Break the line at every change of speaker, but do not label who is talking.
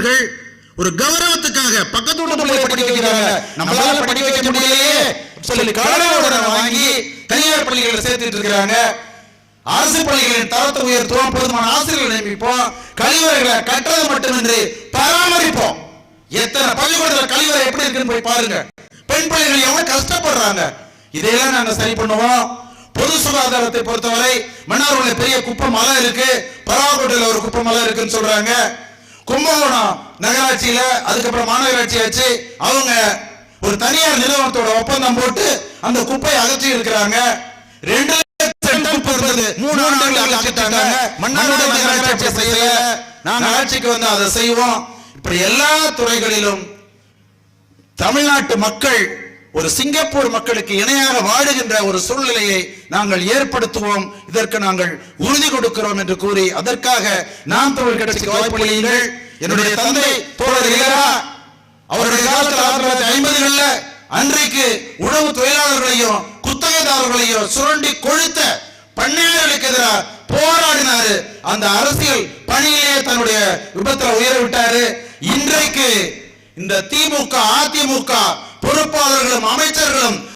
மாணவர்கள் ஒரு கௌரவத்துக்காக பக்கத்து வீட்டு பிள்ளைய படிக்க வைக்கிறாங்க. நம்மளால படிக்க வைக்க முடியலையே. சொல்லி கடனோட வாங்கி தனியார் பள்ளிகளை சேர்த்துட்டு இருக்கிறாங்க. அரசு பள்ளிகளின் தரத்தை உயர்த்துவோம். போதுமான ஆசிரியர்களை நியமிப்போம். கழிவறைகளை கட்டுறது மட்டுமின்றி பராமரிப்போம். எத்தனை பள்ளிக்கூடத்தில் கழிவறை எப்படி இருக்குன்னு போய் பாருங்க. பெண் பிள்ளைகள் எவ்வளவு கஷ்டப்படுறாங்க. இதையெல்லாம் நாங்க சரி பண்ணுவோம். பொது சுகாதாரத்தை பொறுத்தவரை மன்னார்குள்ள பெரிய குப்பை மலை இருக்கு. பராவக்கோட்டையில ஒரு குப்பை மலை இருக்குன்னு சொல்றாங்க. கும்பகோணம் நகராட்சியில அதுக்கப்புறம் மாநகராட்சி ஆச்சு. அவங்க ஒரு தனியார் நிறுவனத்தோட ஒப்பந்தம் போட்டு அந்த குப்பையை அகற்றி இருக்கிறாங்க. ரெண்டு மூணு ஆண்டுகள் அகற்றிட்டாங்க. மன்னார்குடி நகராட்சி செய்யல. நாங்க ஆட்சிக்கு வந்து அதை செய்வோம். இப்படி எல்லா துறைகளிலும் தமிழ்நாட்டு மக்கள் ஒரு சிங்கப்பூர் மக்களுக்கு இணையாக வாழுகின்ற ஒரு சூழ்நிலையை நாங்கள் ஏற்படுத்துவோம். இதற்கு நாங்கள் உறுதி கொடுக்கிறோம் என்று கூறி அதற்காக நாம் தமிழ் கட்சிக்கு வாய்ப்பளியுங்கள் என்னுடைய தந்தை தோழர் இளரா அவருடைய காலத்தில் ஆயிரத்தி தொள்ளாயிரத்தி ஐம்பதுகள்ல அன்றைக்கு உழவு தொழிலாளர்களையும் குத்தகைதாரர்களையும் சுரண்டி கொழுத்த பண்ணையாளர்களுக்கு எதிராக போராடினாரு. அந்த அரசியல் பணியிலேயே தன்னுடைய விபத்துல உயர விட்டாரு. இன்றைக்கு இந்த திமுக அதிமுக பொறுப்பாளர்களும் அமைச்சர்களும்